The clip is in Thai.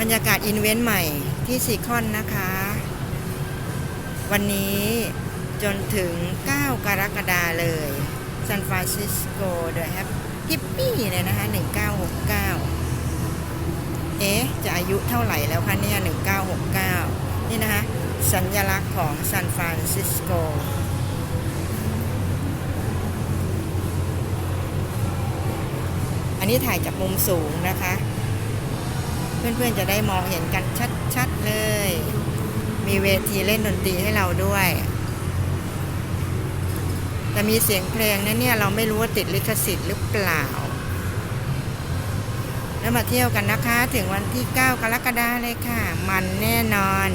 บรรยากาศอินเวนต์ใหม่ที่ซีคอนนะคะ วันนี้จนถึง 9 กรกฎาเลยซานฟรานซิสโกเดอะแฮปฮิปปี้เลยนะคะ 1969 เอ๊ะ จะอายุเท่าไหร่แล้วคะเนี่ย 1969 นี่นะคะ สัญลักษณ์ของซานฟรานซิสโกอันนี้ถ่ายจากมุมสูงนะคะ เพื่อนๆจะได้มองเห็นกันชัดๆเลย มีเวทีเล่นดนตรีให้เราด้วย แต่มีเสียงเพลงนะเนี่ยเราไม่รู้ว่าติดลิขสิทธิ์หรือเปล่า แล้วมาเที่ยวกันนะคะ ถึงวันที่ 9 กรกฎาเลยค่ะ มันแน่นอน